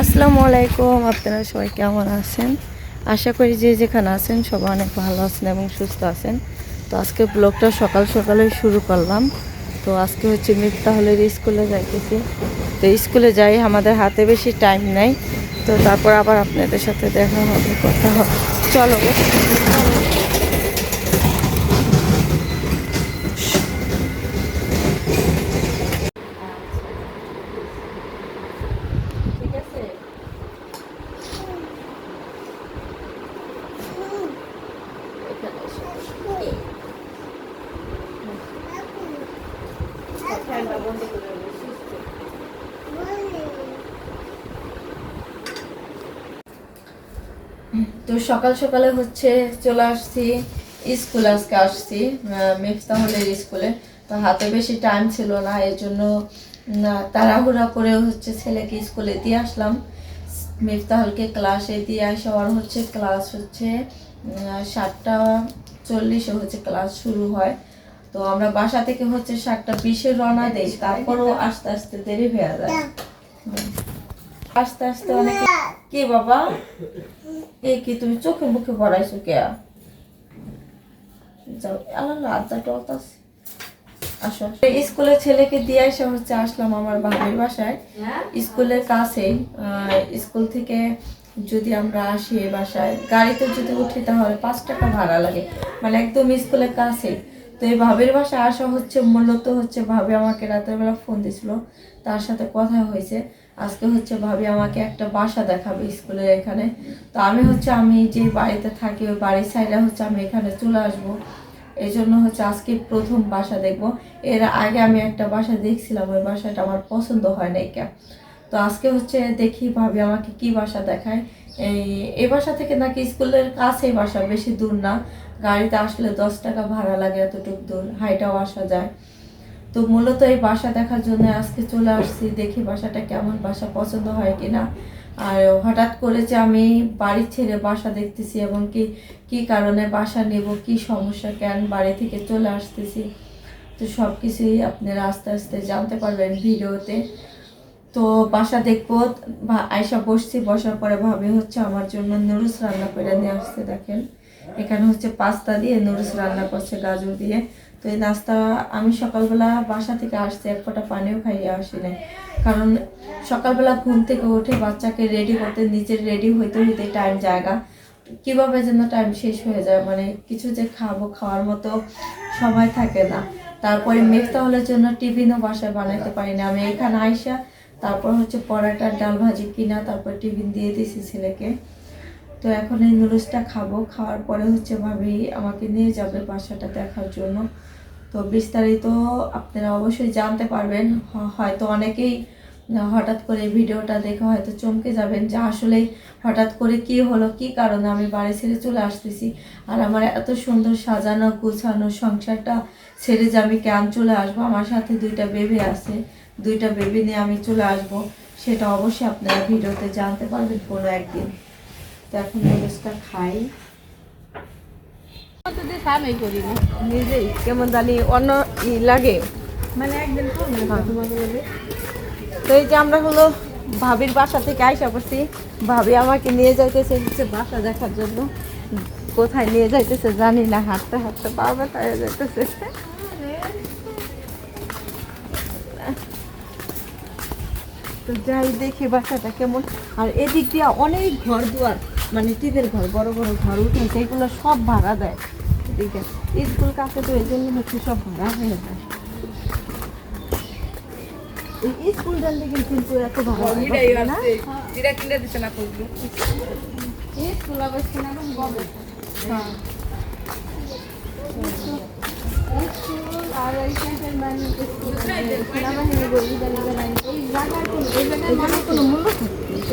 আসসালামু আলাইকুম, আপনারা সবাই কেমন আছেন? আশা করি যে যেখানে আছেন সবাই অনেক ভালো আছেন এবং সুস্থ আছেন। তো আজকে ব্লগটা সকাল সকালে শুরু করলাম। তো আজকে হচ্ছে মিফতাহলের স্কুলে যাইতেছি, তো স্কুলে যাই আমাদের হাতে বেশি টাইম নাই। তো তারপর আবার আপনাদের সাথে দেখা হবে, কথা হবে। চলো তো সকাল সকালে হচ্ছে চলে আসছি, স্কুলে আজকে আসছি। মেফতাহলের স্কুলে। তো হাতে বেশি টাইম ছিল না, এর জন্য তাড়াহুড়া করে হচ্ছে ছেলেকে স্কুলে দিয়ে আসলাম। মেফতাহলকে ক্লাসে দিয়ে আসা আর হচ্ছে ক্লাস হচ্ছে সাতটা চল্লিশে হচ্ছে ক্লাস শুরু হয়। তো আমরা বাসা থেকে হচ্ছে সাতটা বিশে রওনা দেই তারপরও আস্তে আস্তে দেরি হয়ে যায়। আস্তে আস্তে অনেক কি বাবা? এই কি তুমি চোখে মুখে পড়াইছো কে? যাও আল্লাহ আদা টলতাস আসো। স্কুলে ছেলেকে দিয়ে এসে হচ্ছে আসলাম আমার বাবার বাসায়। স্কুলের কাছেই আহ, স্কুল থেকে যদি আমরা আসি বাসায় গাড়িতে যদি উঠি তাহলে পাঁচ টাকা ভাড়া লাগে। মানে একদম স্কুলের কাছে। তো এই ভাবের বাসায় আসা হচ্ছে, মূলত হচ্ছে ভাবি আমাকে রাতের বেলা ফোন দিছিল। তার সাথে কথা হয়েছে। আজকে হচ্ছে ভাবি আমাকে একটা বাসা দেখাবে স্কুলের এখানে। তো আমি হচ্ছে, আমি যে বাড়িতে থাকি, ওই বাড়ির সাইডে হচ্ছে আমি এখানে চলে আসব। এই জন্য হচ্ছে আজকে প্রথম বাসা দেখব। এর আগে আমি একটা বাসা দেখছিলাম, ওই বাসাটা আমার পছন্দ হয় নাই কেন? তো আজকে হচ্ছে দেখি ভাবি আমাকে কি বাসা দেখায়। এই এই বাসা থেকে নাকি স্কুলের কাছেই বাসা, বেশি দূর না। গাড়িতে আসলে দশ টাকা ভাড়া লাগে এতটুকু দূর, হাইটাও আসা যায়। তো মূলত এই বাসা দেখার জন্য আজকে চলে আসছি, দেখি বাসাটা কেমন, বাসা পছন্দ হয় কিনা। আর হঠাৎ করে যে আমি বাড়ি ছেড়ে বাসা দেখতেছি এবং কি কি কারণে বাসা নেব, কি সমস্যা, কেন বাড়ি থেকে চলে আসতেছি। তো সব কিছুই আপনারা আস্তে আস্তে জানতে পারবেন ভিডিওতে। তো বাসা দেখব আয়সা বসছি, বসার পরে ভাবে হচ্ছে আমার জন্য নুডলস রান্না করে নিয়ে আসতে দেখেন। এখানে হচ্ছে পাস্তা দিয়ে নুডলস রান্না করছে গাজর দিয়ে। তো এই নাস্তা আমি সকালবেলা বাসা থেকে আসছি, এক ফোঁটা পানিও খাইয়ে আসি নাই কারণ সকালবেলা ঘুম থেকে উঠে বাচ্চাকে রেডি করতে, নিজের রেডি হইতে হইতে টাইম জায়গা। কীভাবে যেন টাইম শেষ হয়ে যায় মানে কিছু যে খাব, খাওয়ার মতো সময় থাকে না। তারপরে মেফতাহলের জন্য টিফিনও বাসায় বানাইতে পারি না আমি এখানে আইসা তারপর হচ্ছে পরাটা ডাল ভাজি কিনা, তারপর টিফিন দিয়ে দিছি ছেলেকে। তো এখন এই নুডলসটা খাব। খাওয়ার পরে হচ্ছে ভাবি আমাকে নিয়ে যাবে বাসাটা দেখার জন্য। তো বিস্তারিত আপনারা অবশ্যই জানতে পারবেন। হয়তো অনেকেই হঠাৎ করে ভিডিওটা দেখে হয়তো চমকে যাবেন যে আসলে হঠাৎ করে কি হলো, কি কারণে আমি বাড়ি ছেড়ে চলে আসতেছি। আর আমার এত সুন্দর সাজানো, গুছানো সংসারটা ছেড়ে যে আমি কেন চলে আসব? আমার সাথে দুইটা বেবি আছে। দুইটা বেবি নিয়ে আমি চলে আসব সেটা অবশ্যই আপনারা ভিডিওতে জানতে পারবেন কোনো একদিন। তো এখন নুডলসটা খাই। নিজেই কেমন জানি অন্য ই লাগে। মানে একদিন করব হ্যাঁ। তো এই যে আমরা হলো ভাবির বাসা থেকে আইসা পড়ছি। ভাবি আমাকে নিয়ে যাইতেছে হচ্ছে বাসা দেখার জন্য। কোথায় নিয়ে যাইতেছে জানি না হাঁটতে হাঁটতে পা ব্যথা হয়ে যাইতেছে। তো যাই দেখি বাসাটা কেমন। আর এদিক দিয়ে অনেক ঘর দুয়ার মানে টিনের ঘর বড় বড় ঘর উঠেছে এগুলো সব ভাড়া দেয়। এদিকে স্কুল কাছে তো এই জন্য হচ্ছে সব ভাড়া হয়ে যায়। এই লেগে কিন্তু এত ভাড়া না? কিনে দিছে এই স্কুল কোনো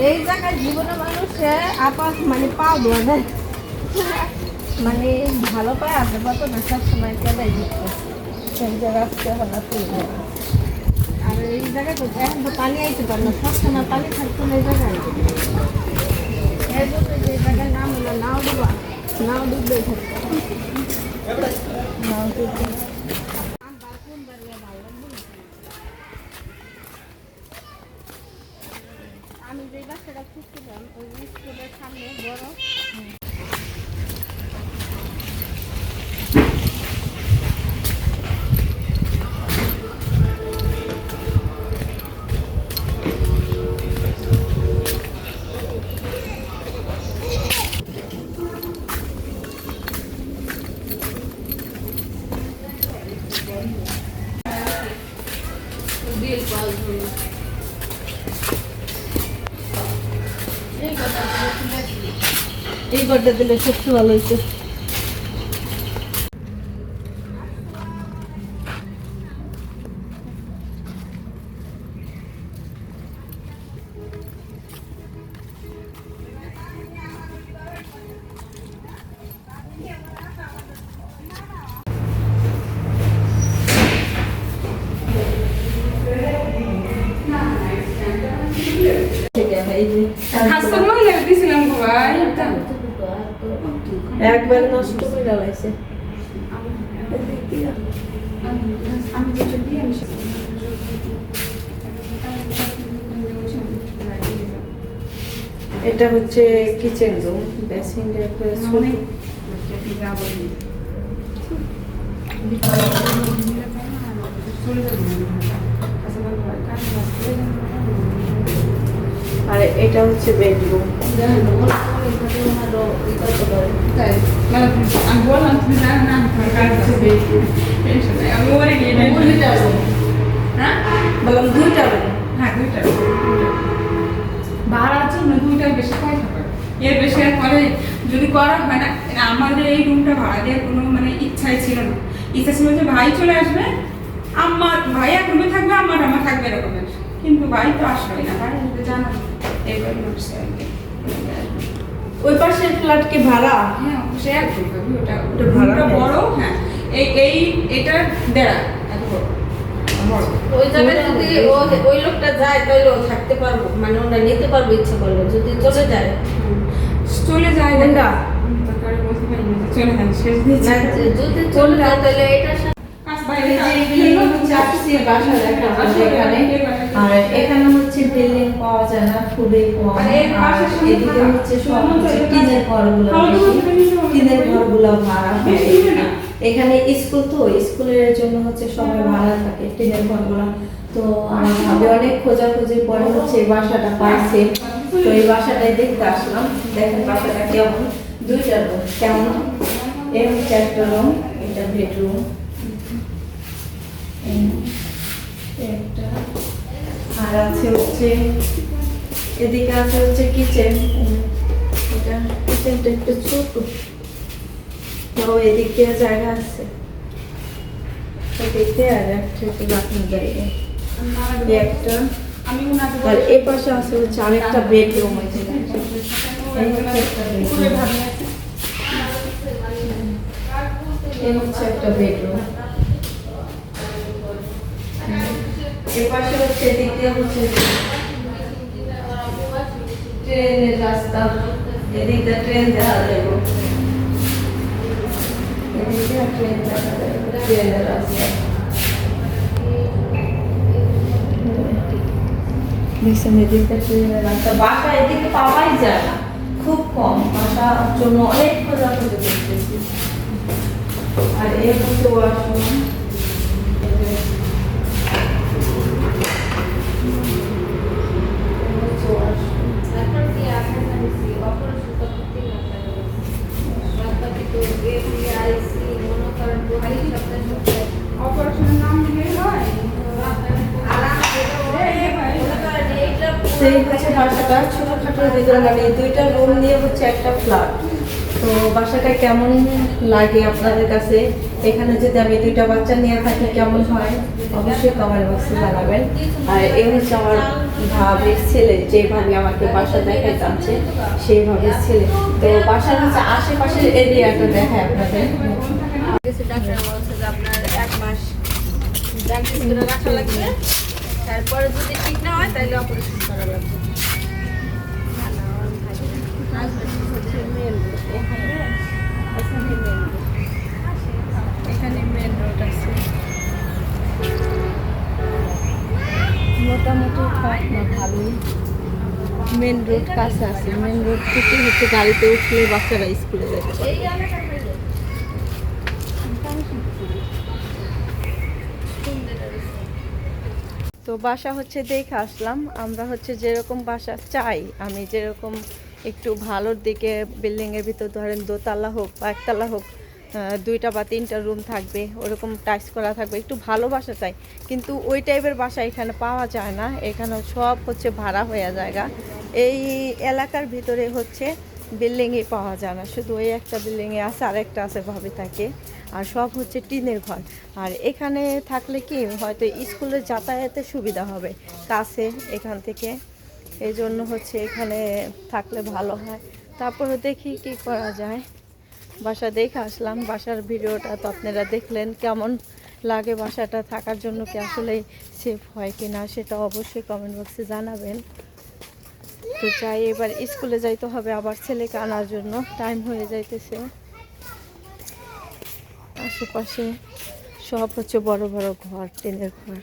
এই জায়গায় জীবনে মানুষে আপাত মানে পাও দেওয়া মানে ভালো পায় আসে কত না সব সময় কেদাই দিচ্ছে সেই জায়গা আর এই জায়গায় তো এখন তো পানি আইতে পারে না সব সময় পানি থাকতো না এই জায়গায় এই যে জায়গায় নাম হলো নাও ডুবা নাও ডুববে নাও তুলবে। আমি যে বাসায় বাসাটা খুঁজছিলাম ওই স্কুলের সামনে বড়। এই ঘরটা দিলে সবচেয়ে ভালো হয়েছে খাস্তা মহিলা দিছিলাম গো ভাই একবার নষ্ট করে আমি এটা হচ্ছে কিচেন রুম বেসিনটা একবারে ছোট আর এটা হচ্ছে বেডরুম আমি বললাম তুমি জানো না আমার কাজ আছে বেডরুম টেনশন নাই আমি ওরে নিয়ে নেব হ্যাঁ বললাম দুইটা room। হ্যাঁ দুইটা ভাড়ার জন্য দুইটার বেশি পয়সা পাবে এর বেশি আর পরে যদি করা হয় না আমাদের এই রুমটা ভাড়া দেওয়ার কোনো মানে ইচ্ছাই ছিল না। ইচ্ছা ছিল যে ভাই চলে আসবে আমার ভাই এক রুমে থাকবে আমার আমার থাকবে এরকমের কিন্তু ভাই তো আসলোই না ভাই যদি জানা এবার উঠছে আর কি। ওই পাশের ফ্ল্যাট কি ভাড়া। হ্যাঁ সে এক ওটা ওটা ভাড়া বড় হ্যাঁ। এই এই এটা দেড়া এত বড়। বড় ওই জায়গায় যদি ও ওই লোকটা যায় তাহলে ও থাকতে পারব। মানে ওটা নিতে পারব ইচ্ছে করলে যদি চলে যায়। চলে যায়। না চলে যায় শেষ যদি চলে যায় তাহলে কাজ বাইরে বাসা দেখা আর এখানে হচ্ছে বিল্ডিং পাওয়া যায় না খুবই কম আর এর এদিকে হচ্ছে সব হচ্ছে টিনের ঘরগুলো টিনের ঘরগুলো ভাড়া হয়। এখানে স্কুল তো স্কুলের জন্য হচ্ছে সবাই ভাড়া থাকে টিনের ঘরগুলো। তো আমার ভাবে অনেক খোঁজাখুঁজি পরে হচ্ছে এই বাসাটা পাইছে। তো এই বাসাটাই দেখতে আসলাম। দেখেন বাসাটা কেমন? দুইটা রুম কেমন? এই হচ্ছে একটা রুম এটা বেডরুম একটা আর আছে হচ্ছে, এদিকে আছে হচ্ছে কিচেন এটা কিচেনটা একটু ছোট। তাও এদিক জায়গা আছে। এদিক আর একটা একটু রাখার জায়গা। একটা। আর এই আছে হচ্ছে আরেকটা বেডরুম আছে এই হচ্ছে একটা বেডরুম এই হচ্ছে এই এদিক হচ্ছে ট্রেনের রাস্তা। এদিক ট্রেন দেখা যাবে বাসা এদিকে পাওয়াই যায় না। খুব কম। বাসার জন্য অনেক করতেছি। আর এর মধ্যে ওয়াশরুম। সেই হচ্ছে বাসাটা দুইটা রুম নিয়ে হচ্ছে একটা ফ্ল্যাট তো বাসাটা কেমন লাগে আপনাদের কাছে? এখানে যদি আমি দুইটা বাচ্চা নিয়ে থাকি, কেমন হয়? অবশ্যই কমেন্ট বক্সে জানাবেন। আর এই হচ্ছে আমার ভাবির ছেলে যেভাবে আমাকে বাসা দেখায় যাচ্ছে সেইভাবে ছেলে। তো বাসার হচ্ছে আশেপাশের এরিয়াটা দেখায় আপনাদের। ডাক্তার বলছে যে আপনার এক মাস ডাক্তার লাগবে। তারপরে যদি ঠিক না হয়, তাহলে অপারেশন করা লাগবে না, না, ওরম থাকবে না। আসবে হচ্ছে main road, এখানে, এখানে main road। এখানে মেন রোড আছে মোটামুটি খারাপ না ভালোই মেন রোড কাছে আছে। মেন রোড থেকে হচ্ছে গাড়িতে উঠলে বাচ্চারা স্কুলে যাবে তো বাসা হচ্ছে দেখে আসলাম। আমরা হচ্ছে যেরকম বাসা চাই, আমি যেরকম একটু ভালোর দিকে, বিল্ডিংয়ের ভিতর ধরেন দোতলা হোক বা একতলা হোক দুইটা বা তিনটা রুম থাকবে, ওরকম টাইস করা থাকবে, একটু ভালো বাসা চাই। কিন্তু ওই টাইপের বাসা এখানে পাওয়া যায় না, এখানে সব হচ্ছে ভাড়া হয়ে জায়গা এই এলাকার ভিতরে হচ্ছে বিল্ডিংই পাওয়া যায় না, শুধু ওই একটা বিল্ডিংয়ে আছে আর একটা আছে ভাবে থাকে। আর সব হচ্ছে টিনের ঘর। আর এখানে থাকলে কি, হয়তো স্কুলে যাতায়াতের সুবিধা হবে। কাছে এখান থেকে। এই জন্য হচ্ছে এখানে থাকলে ভালো হয়। তারপরে দেখি কি করা যায়। বাসা দেখে আসলাম, বাসার ভিডিওটা তো আপনারা দেখলেন কেমন লাগে বাসাটা থাকার জন্য, কি আসলে সেফ হয় কি না সেটা অবশ্যই কমেন্ট বক্সে জানাবেন। তো চাই এবার স্কুলে যাইতে হবে, আবার ছেলেকে আনার জন্য টাইম হয়ে যাইতেছে। আশেপাশে সব হচ্ছে বড় বড় ঘর, টিনের ঘর।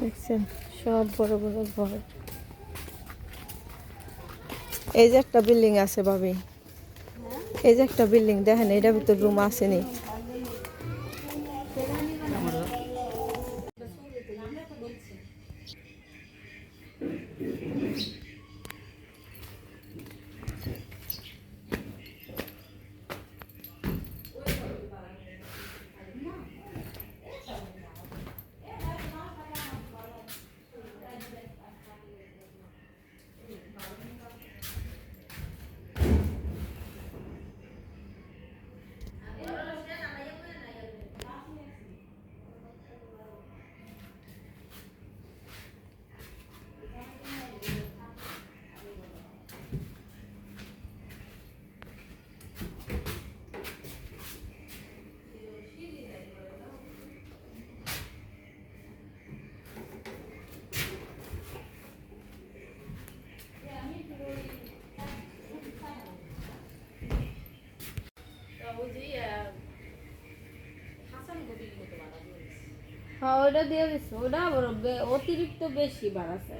দেখছেন, সব বড় বড় ঘর। এই যে একটা বিল্ডিং আছে ভাবি। এই যে একটা বিল্ডিং, দেখেন, এটার ভিতর রুম আসেনি। হ্যাঁ ওটা দিয়ে দিচ্ছে ওটা আবার অতিরিক্ত বেশি বাড়াছে।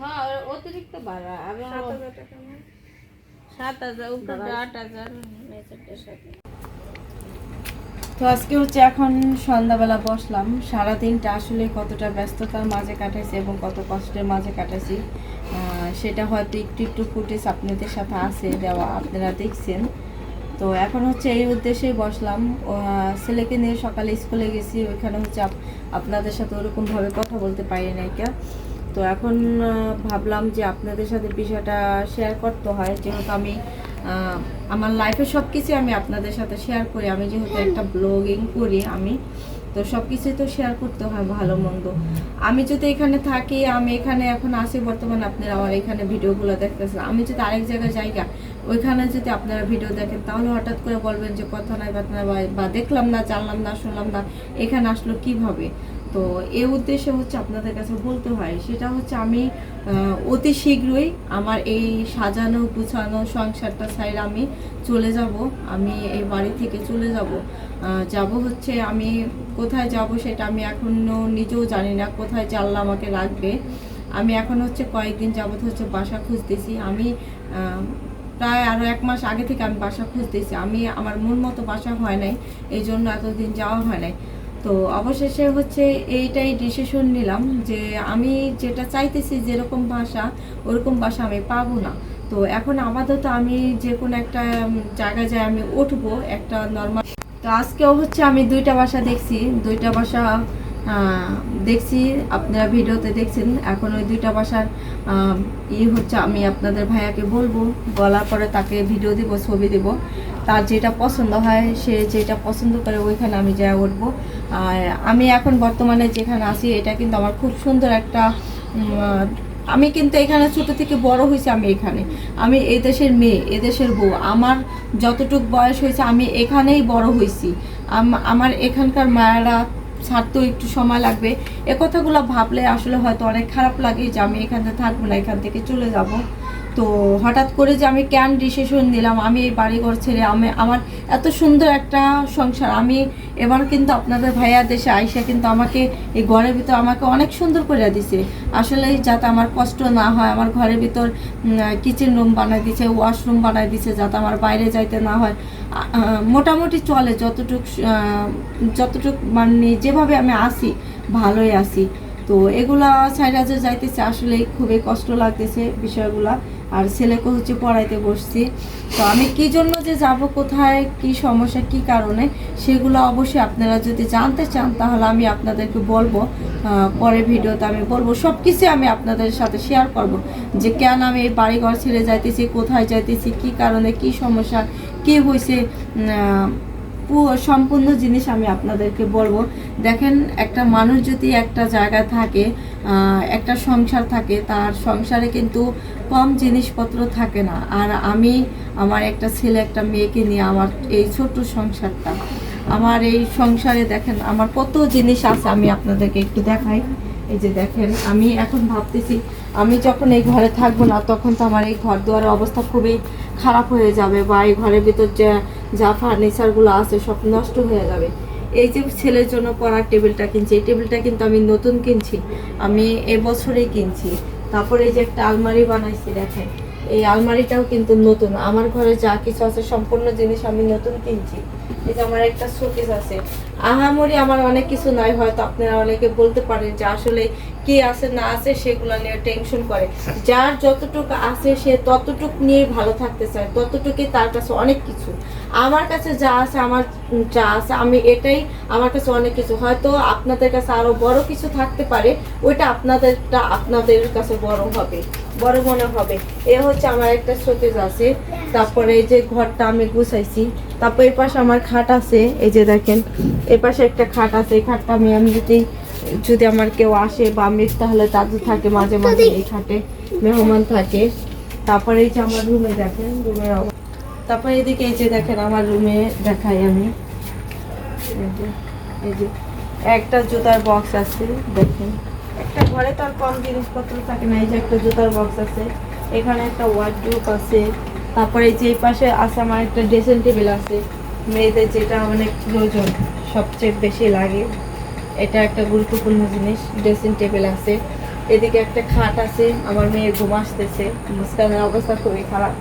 হ্যাঁ অতিরিক্ত বাড়া। সাত হাজার আট হাজার। সাথে তো আজকে হচ্ছে এখন সন্ধ্যাবেলা বসলাম। সারা দিনটা আসলে কতটা ব্যস্ততার মাঝে কাটাইছি এবং কত কষ্টের মাঝে কাটাইছি সেটা হয়তো একটু একটু ফুটেজ আপনাদের সাথে আছে, দেওয়া আপনারা দেখছেন। তো এখন হচ্ছে এই উদ্দেশ্যেই বসলাম। ছেলেকে নিয়ে সকালে স্কুলে গেছি, ওইখানে হচ্ছে আপ- আপনাদের সাথে ওরকমভাবে কথা বলতে পারি না কে তো এখন ভাবলাম যে আপনাদের সাথে বিষয়টা শেয়ার করতে হয়। যেহেতু আমি আমার লাইফে সব কিছু আমি আপনাদের সাথে শেয়ার করি। আমি যেহেতু একটা ব্লগিং করি আমি, তো সব কিছুই তো শেয়ার করতে হয় ভালো মন্দ। আমি যদি এখানে থাকি, আমি এখানে এখন আসি বর্তমানে, আপনারা আমার এখানে ভিডিওগুলো দেখতেছেন। আমি যদি আরেক জায়গায় জায়গা, ওইখানে যদি আপনারা ভিডিও দেখেন, তাহলে হঠাৎ করে বলবেন যে কথা নাই বা দেখলাম না, জানলাম না, শুনলাম না, এখানে আসলো কীভাবে? তো এ উদ্দেশ্যে হচ্ছে আপনাদের কাছে বলতে হয়, সেটা হচ্ছে আমি অতি শীঘ্রই আমার এই সাজানো গুছানো সংসারটা সাইড আমি চলে যাব, আমি এই বাড়ি থেকে চলে যাব। যাব হচ্ছে আমি কোথায় যাব সেটা আমি এখনও নিজেও জানি না, কোথায় জানলা আমাকে রাখবে আমি এখন হচ্ছে কয়েকদিন যাবত হচ্ছে বাসা খুঁজতেছি, আমি প্রায় আরও এক মাস আগে থেকে আমি বাসা খুঁজতেছি। আমি, আমার মন মতো বাসা হয় নাই, এই জন্য এতদিন যাওয়া হয় নাই। তো অবশেষে হচ্ছে এইটাই ডিসিশন নিলাম যে আমি যেটা চাইতেছি যেরকম ভাষা ওরকম ভাষা আমি পাবো না। তো এখন আপাতত আমি যে কোনো একটা জায়গায় যাই আমি উঠবো একটা নর্মাল তো আজকেও হচ্ছে আমি দুইটা বাসা দেখছি। দুইটা আহ, দেখছি, আপনারা ভিডিওতে দেখছেন, এখন ওই দুইটা বাসার ই হচ্ছে আমি আপনাদের ভাইয়াকে বলব, বলার পরে তাকে ভিডিও দিব, ছবি দিব। তার যেটা পছন্দ হয়, সে যেটা পছন্দ করে, ওইখানে আমি যা উঠবো। আর আমি এখন বর্তমানে যেখানে আছি, এটা কিন্তু আমার খুব সুন্দর একটা আমি কিন্তু এখানে ছোট থেকে বড় হয়েছি আমি এখানে। আমি এই দেশের মেয়ে এদেশের বউ। আমার যতটুক বয়স হয়েছে, আমি এখানেই বড় হয়েছি। আমার এখানকার মায়েরা ছাড়তেও একটু সময় লাগবে। এ কথাগুলো ভাবলে আসলে হয়তো অনেক খারাপ লাগে যে আমি এখানে থাকব না, এখান থেকে চলে যাব। তো হঠাৎ করে যে আমি ক্যান ডিসিশন নিলাম, আমি এই বাড়িঘর ছেড়ে আমি আমার এত সুন্দর একটা সংসার, আমি এবার কিন্তু আপনাদের ভাইয়া দেশে আইসা কিন্তু আমাকে এই ঘরের ভিতর আমাকে অনেক সুন্দর করে দিছে। আসলে যাতে আমার কষ্ট না হয়, আমার ঘরের ভিতর কিচেন রুম বানাই দিছে ওয়াশরুম বানাই দিছে, যাতে আমার বাইরে যাইতে না হয়। মোটামুটি চলে যতটুক যতটুক মানে যেভাবে আমি আসি ভালোই আসি তো এগুলা সাইডা যে যাইতেছে আসলে খুবই কষ্ট লাগতেছে বিষয়গুলা। আর ছেলেকে হচ্ছে পড়াইতে বসছি। তো আমি কি জন্য যে যাব, কোথায়, কি সমস্যা, কি কারণে, সেগুলো অবশ্যই আপনারা যদি জানতে চান, তাহলে আমি আপনাদেরকে বলব। পরের ভিডিওতে আমি বলব। সব কিছু আমি আপনাদের সাথে শেয়ার করব যে কেন আমি এই বাড়িঘর ছেড়ে যাইতেছি, কোথায় যাইতেছি, কি কারণে, কি সমস্যা, কি হয়েছে সম্পূর্ণ জিনিস আমি আপনাদেরকে বলব। দেখেন, একটা মানুষ যদি একটা জায়গায় থাকে একটা সংসার থাকে, তার সংসারে কিন্তু কম জিনিসপত্র থাকে না। আর আমি, আমার একটা ছেলে, একটা মেয়েকে নিয়ে আমার এই ছোট্ট সংসারটা। আমার এই সংসারে দেখেন, আমার কত জিনিস আছে, আমি আপনাদেরকে একটু দেখাই। এই যে দেখেন, আমি এখন ভাবতেছি, আমি যখন এই ঘরে থাকব না, তখন তো আমার এই ঘর দুয়ারের অবস্থা খুবই খারাপ হয়ে যাবে বা এই ঘরের ভিতর যে, যা ফার্নিচারগুলো আছে, সব নষ্ট হয়ে যাবে। এই যে ছেলের জন্য পড়ার টেবিলটা কিনছি, এই টেবিলটা কিন্তু আমি নতুন কিনছি। আমি এবছরেই কিনছি। তারপরে এই যে একটা আলমারি বানাইছি দেখেন। এই আলমারিটাও কিন্তু নতুন। আমার ঘরে যা কিছু আছে, সম্পূর্ণ জিনিস আমি নতুন কিনছি। এই যে আমার একটা শোকেস আছে। আহামরি আমার অনেক কিছু নাই, হয়তো আপনারা অনেকে বলতে পারেন যে আসলে কি আছে, না আছে, সেগুলো নিয়ে টেনশন করে। যার যতটুকু আছে, সে ততটুক নিয়ে ভালো থাকতে চায় ততটুকুই তার কাছে অনেক কিছু। আমার কাছে যা আছে, আমার যা আছে, আমি এটাই আমার কাছে অনেক কিছু। হয়তো আপনাদের কাছে আরও বড় কিছু থাকতে পারে, ওইটা আপনাদেরটা আপনাদের কাছে বড় হবে। বড় মনে হবে। এ হচ্ছে আমার একটা শোকেজ আছে। তারপরে এই যে ঘরটা আমি গুছাইছি। তারপর এই পাশে আমার খাট আছে। এই যে দেখেন, এই পাশে একটা খাট আছে। এই খাটটা আমি আমি যদি যদি আমার কেউ আসে বা আমি তাহলে দাদু থাকে, মাঝে মাঝে এই খাটে মেহমান থাকে। তারপরে এই যে আমার রুমে দেখেন, রুমের তারপরে এদিকে এই যে দেখেন, আমার রুমে দেখাই আমি। এই যে, একটা জুতার বক্স আছে, দেখেন। একটা ঘরে তো আর কম জিনিসপত্র থাকে না, এই যে একটা জুতার বক্স আছে, এখানে একটা ওয়ার্ডরোব আছে, তারপরে যে পাশে আছে আমার একটা ড্রেসিং টেবিল আছে, মেয়েদের যেটা অনেক প্রয়োজন, সবচেয়ে বেশি লাগে, এটা একটা গুরুত্বপূর্ণ জিনিস ড্রেসিং টেবিল আছে, এদিকে একটা খাট আছে, আমার মেয়ে ঘুম আসতেছে, মুস্কানের অবস্থা খুবই খারাপ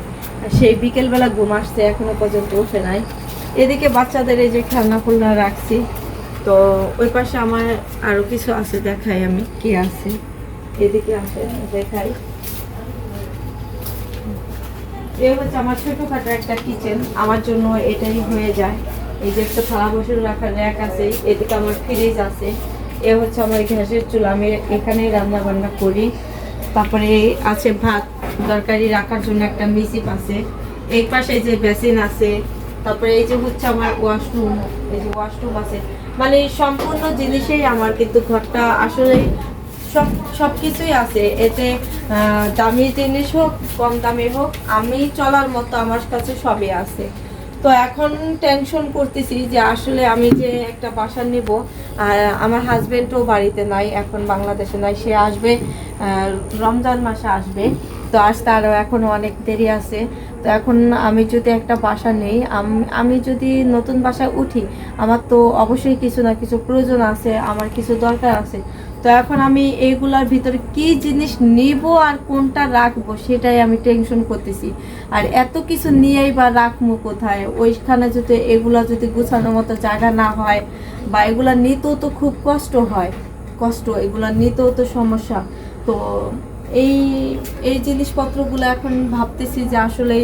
সেই বিকেলবেলা ঘুম আসছে, এখনও পর্যন্ত ওঠে নাই, এদিকে বাচ্চাদের এই যে খেলনা ফুলনা রাখছি তো ওই পাশে আমার আরও কিছু আছে দেখাই আমি। কি আছে? এদিকে আছে দেখাই। এ হচ্ছে আমার ছোটখাটো একটা কিচেন আমার জন্য এটাই হয়ে যায়। এই যে একটা থালা বসে রাখার র্যাক আছে এদিকে আমার ফ্রিজ আছে। এ হচ্ছে আমার গ্যাসের চুলা। আমি এখানেই রান্না বান্না করি। তারপরে আছে ভাত তরকারি রাখার জন্য একটা মিসিপ আছে। এই পাশে যে বেসিন আছে। তারপরে এই যে হচ্ছে আমার ওয়াশরুম এই যে ওয়াশরুম আছে। মানে সম্পূর্ণ জিনিসেই আমার কিন্তু ঘরটা আসলে সব সব কিছুই আছে। এতে দামি জিনিস হোক, কম দামি হোক, আমি চলার মতো আমার কাছে সবই আছে। তো এখন টেনশন করতেছি যে আসলে আমি যে একটা বাসা নিব আমার হাজবেন্ডও বাড়িতে নাই, এখন বাংলাদেশে নাই, সে আসবে রমজান মাসে আসবে। তো আসতে আরও এখনও অনেক দেরি আছে। তো এখন আমি যদি একটা বাসা নেই আমি যদি নতুন বাসায় উঠি, আমার তো অবশ্যই কিছু না কিছু প্রয়োজন আছে, আমার কিছু দরকার আছে। তো এখন আমি এইগুলার ভিতরে কি জিনিস নিব আর কোনটা রাখব সেটাই আমি টেনশন করতেছি। আর এত কিছু নিয়েই বা রাখব কোথায়? ওইখানে যদি এগুলা যদি গুছানোর মতো জায়গা না হয় বা এগুলা নিতেও তো খুব কষ্ট হয়, কষ্ট, এগুলা নিতেও তো সমস্যা। তো এই এই জিনিসপত্রগুলো এখন ভাবতেছি যে আসলে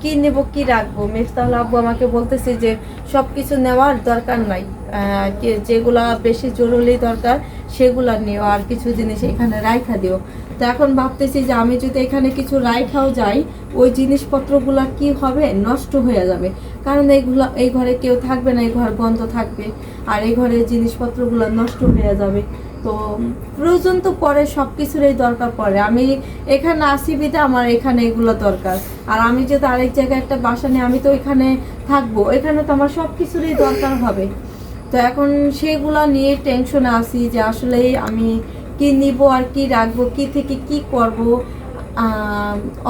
কি নেব, কি রাখব? মেফতাহুল আব্বু আমাকে বলতেছে যে সব কিছু নেওয়ার দরকার নাই। যেগুলা বেশি জরুরি দরকার, সেগুলা নিও আর কিছু জিনিস এখানে রাইখা দিও। তো এখন ভাবতেছি যে আমি যদি এখানে কিছু রাইখাও যাই, ওই জিনিসপত্রগুলা কি হবে? নষ্ট হয়ে যাবে। কারণ এইগুলা, এই ঘরে কেউ থাকবে না, এই ঘর বন্ধ থাকবে। আর এই ঘরের জিনিসপত্রগুলো নষ্ট হয়ে যাবে। তো প্রয়োজন তো পরে সব কিছুরই দরকার পড়ে। আমি এখানে আসি বিধে আমার এখানে এগুলো দরকার। আর আমি যদি আরেক জায়গায় একটা বাসা নিয়ে আমি তো এখানে থাকব। এখানে তো আমার সব কিছুরই দরকার হবে। তো এখন সেগুলো নিয়ে টেনশনে আছি যে আসলে আমি কি নিব আর কি রাখব, কি থেকে কি করব।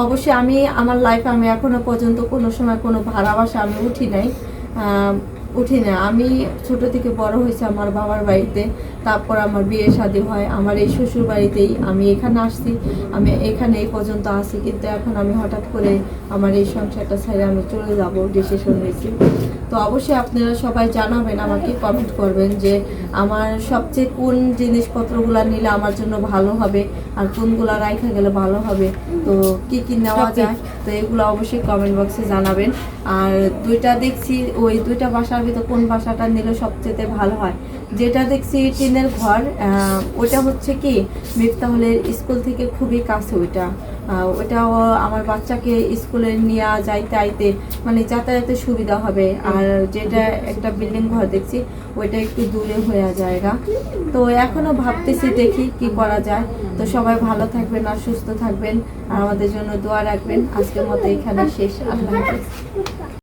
অবশ্যই আমি, আমার লাইফে আমি এখনও পর্যন্ত কোনো সময় কোনো ভাড়া বাসা আমি উঠি নাই। উঠি না। আমি ছোট থেকে বড় হয়েছে আমার বাবার বাড়িতে, তারপর আমার বিয়ে শাদী হয়, আমার এই শ্বশুর বাড়িতেই আমি এখানে আসছি, আমি এখানে এই পর্যন্ত আসি কিন্তু এখন আমি হঠাৎ করে আমার এই সংসারটা ছেড়ে আমি চলে যাব ডিসিশন নিয়েছি। তো অবশ্যই আপনারা সবাই জানাবেন আমাকে কমেন্ট করবেন যে আমার সবচেয়ে কোন জিনিসপত্রগুলো নিলে আমার জন্য ভালো হবে আর কোনগুলো রাখা গেলে ভালো হবে তো কি কি নেওয়া যায় তো এগুলো অবশ্যই কমেন্ট বক্সে জানাবেন। আর দুইটা দেখছি ওই দুইটা বাসার ভিতর কোন বাসাটা নিলে সবচেয়ে ভালো হয় যেটা দেখছি টিনের ঘর ওটা হচ্ছে কি মিফতাহুলের স্কুল থেকে খুবই কাছে ওইটা। ওটাও আমার বাচ্চাকে স্কুলে নিয়ে যাইতে আইতে মানে যাতায়াতের সুবিধা হবে। আর যেটা একটা বিল্ডিং ঘর দেখছি, ওইটা একটু দূরে হয়ে জায়গা তো এখনও ভাবতেছি দেখি কি করা যায়। তো সবাই ভালো থাকবেন আর সুস্থ থাকবেন। আর আমাদের জন্য দোয়া রাখবেন। আজকের মতো এখানে শেষ। আল্লাহ